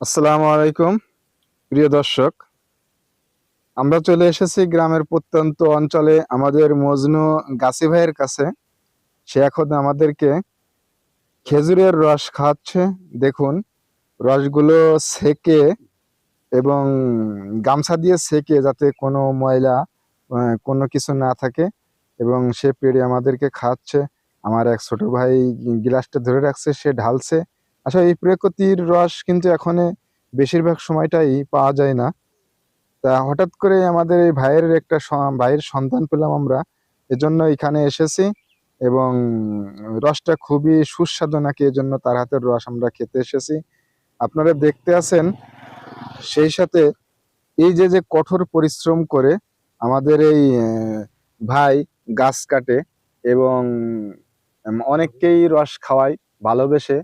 আসসালামু আলাইকুম, প্রিয় দর্শক। আমরা চলে এসেছি গ্রামের প্রত্যন্ত অঞ্চলে আমাদের মজনু গাছি ভাইয়ের কাছে। সে এখন আমাদেরকে খেজুরের রস খাওয়াচ্ছে। দেখুন, রসগুলো সেকে এবং গামছা দিয়ে সেকে যাতে কোনো ময়লা কোনো কিছু না থাকে এবং সে পেড়ে আমাদেরকে খাওয়াচ্ছে। আমার এক ছোট ভাই গ্লাসটা ধরে রাখছে, সে ঢালছে। আসলে এই প্রকৃতির রস কিন্তু এখন বেশিরভাগ সময়টাই পাওয়া যায় না। তা হঠাৎ করে আমাদের এই ভাইয়ের একটা ভাইয়ের সন্তান পেলাম আমরা। এজন্য এখানে এসেছি এবং রসটা খুবই সুস্বাদু নাকি এজন্য তার হাতের রস আমরা খেতে এসেছি। আপনারা দেখতে আছেন, সেই সাথে এই যে যে কঠোর পরিশ্রম করে আমাদের এই ভাই গাছ কাটে এবং অনেককেই রস খাওয়ায়, ভালোবেসে।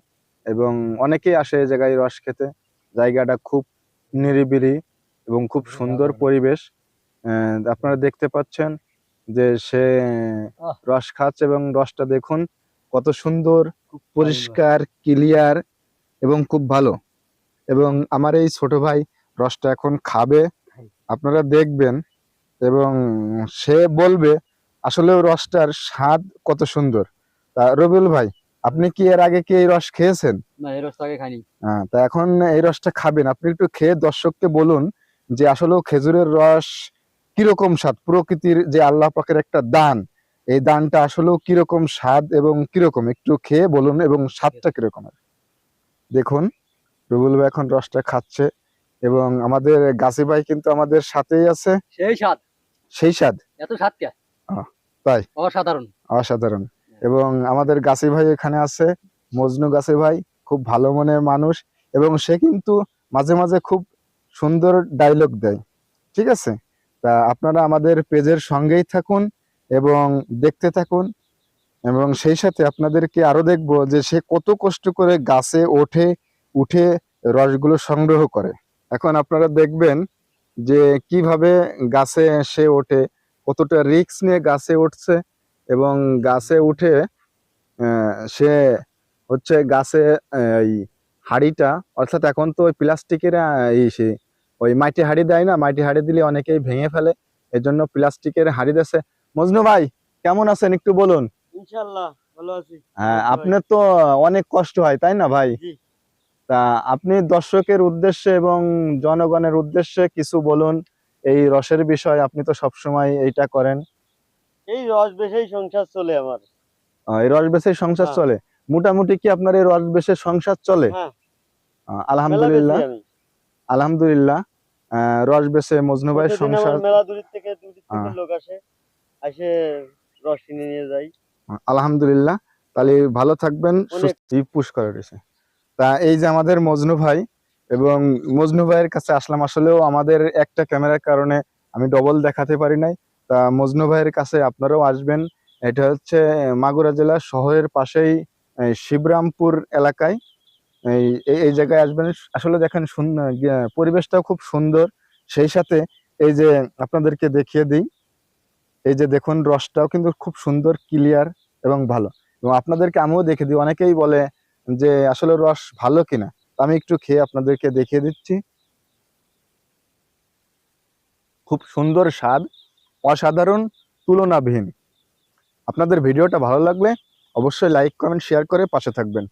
এবং অনেকেই আসে এই জায়গায় রস খেতে। জায়গাটা খুব নিরিবিলি এবং খুব সুন্দর পরিবেশ। আপনারা দেখতে পাচ্ছেন যে সে রস খাচ্ছে এবং রসটা দেখুন কত সুন্দর পরিষ্কার ক্লিয়ার এবং খুব ভালো। এবং আমার এই ছোট ভাই রসটা এখন খাবে। আপনারা দেখবেন এবং সে বলবে আসলে রসটার স্বাদ কত সুন্দর। তা রবিউল ভাই আপনি কি এর আগে কি এই রস খেয়েছেন? না এই রসটা আগে খাইনি। হ্যাঁ তা এখন এই রসটা খাবেন। আপনি একটু খেয়ে দর্শককে বলুন যে আসলেও খেজুরের রস কীরকম স্বাদ প্রকৃতির যে আল্লাহ পাকের একটা দান এই দানটা আসলেও কীরকম স্বাদ এবং কীরকম? একটু খেয়ে বলুন এবং স্বাদটা কীরকম? দেখুন রুবুল ভাই এখন রসটা খাচ্ছে এবং আমাদের গাছি ভাই কিন্তু আমাদের সাথেই আছে। সেই স্বাদ। সেই স্বাদ? এত স্বাদ কে? তাই? অসাধারণ। অসাধারণ। এবং আমাদের গাছি ভাই এখানে আছে, মজনু গাছি ভাই, খুব ভালো মনের মানুষ এবং সে কিন্তু মাঝে মাঝে খুব সুন্দর ডায়লগ দেয়, ঠিক আছে? তা আপনারা আমাদের পেজের সঙ্গেই থাকুন এবং দেখতে থাকুন এবং সেই সাথে আপনাদেরকে আরও দেখব যে সে কত কষ্ট করে গাছে ওঠে, উঠে রসগুলো সংগ্রহ করে। এখন আপনারা দেখবেন যে কীভাবে গাছে সে ওঠে, কতটা রিস্ক নিয়ে গাছে উঠছে এবং গাছে উঠে আহ, সে হচ্ছে গাছে এই হাড়িটা অর্থাৎ এখন তো ওই প্লাস্টিকের এই সে ওই মাটি হাড়ি দেয় না মাটি হাড়ি দিলে অনেকেই ভেঙে ফেলে এই জন্য প্লাস্টিকের হাড়ি দেশে মজনু ভাই কেমন আছেন একটু বলুন? ইনশাআল্লাহ ভালো আছি। হ্যাঁ আপনার তো অনেক কষ্ট হয় তাই না ভাই? তা আপনি দর্শকের উদ্দেশ্যে এবং জনগণের উদ্দেশ্যে কিছু বলুন এই রসের বিষয় আপনি তো সবসময় এইটা করেন। এই রস বেশেই সংসার চলে আমার। এই রস বেচে সংসার হ্যাঁ। চলে? মোটামুটি কি আপনার এই রস বেচে সংসার চলে? হ্যাঁ। আলহামদুলিল্লাহ। বেশি। আলহামদুলিল্লাহ। রস বেচে মজনু ভাই সংসার মেলা দূর থেকে দূর থেকে। লোক আসে আসে রস কিনে নিয়ে যাই। আলহামদুলিল্লাহ। তাহলে ভালো থাকবেন সুস্থ পুশ করে রয়েছে। তা এই যে আমাদের মজনু ভাই এবং মজনু ভাইয়ের কাছে আসলাম। আসলেও আমাদের একটা ক্যামেরার কারণে আমি ডবল দেখাতে পারি নাই। তা মজনু ভাইয়ের কাছে আপনারাও আসবেন। এটা হচ্ছে মাগুরা জেলা শহরের পাশেই শিবরামপুর এলাকায়। এই, এই- জায়গায় আসবেন। আসলে দেখেন পরিবেশটাও খুব সুন্দর। সেই সাথে এই যে আপনাদেরকে দেখিয়ে দিই, এই যে দেখুন রসটাও কিন্তু খুব সুন্দর, ক্লিয়ার এবং ভালো। এবং আপনাদেরকে আমিও দেখে দিই। অনেকেই বলে যে আসলে রস ভালো কিনা। আমি একটু খেয়ে আপনাদেরকে দেখিয়ে দিচ্ছি। খুব সুন্দর স্বাদ। অসাধারণ তুলনাবিহীন। আপনাদের ভিডিওটা ভালো লাগলে অবশ্যই লাইক কমেন্ট শেয়ার করে পাশে থাকবেন।